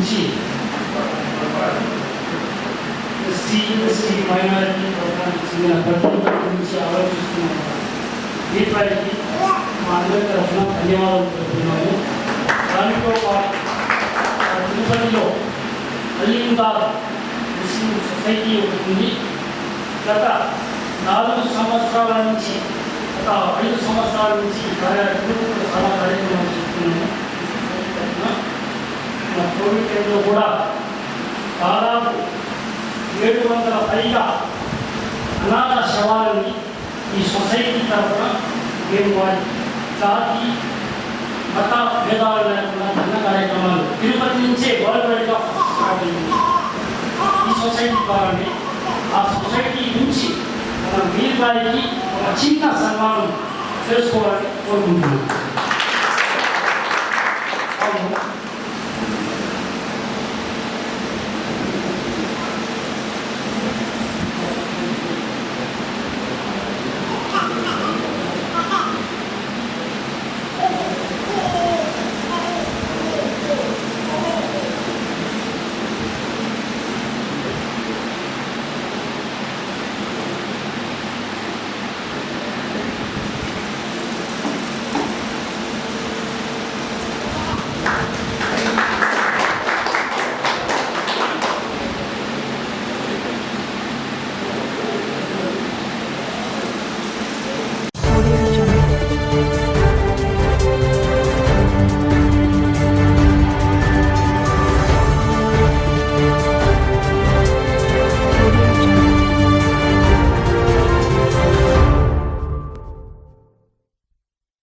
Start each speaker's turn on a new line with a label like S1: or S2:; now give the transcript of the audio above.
S1: నుంచి CST minority వర్గానికి చెందిన గురించి ఆలోచిస్తున్నాము దీపానికి మా అందరి తరఫున ధన్యవాదాలు తెలుపుతున్నాము. దానితో తిరుపతిలో సొసైటీ ఉంది. గత నాలుగు సంవత్సరాల నుంచి గత ఐదు సంవత్సరాల నుంచి కార్యక్రమం చాలా కార్యక్రమాలు చేస్తున్నాము. కమిటీలో కూడా దాదాపు ఏడు వందల పైగా అనాథ శవాలని ఈ సొసైటీ తరఫున మేము వారి జాతి మత భేదాలు లేకుండా చిన్న కార్యక్రమాలు. తిరుపతి నుంచే వరవడిగా ఈ సొసైటీ ద్వారానే ఆ సొసైటీ నుంచి మన వీరి వారికి ఒక చిన్న సన్మానం చేసుకోవాలని కోరుకుంటున్నాను.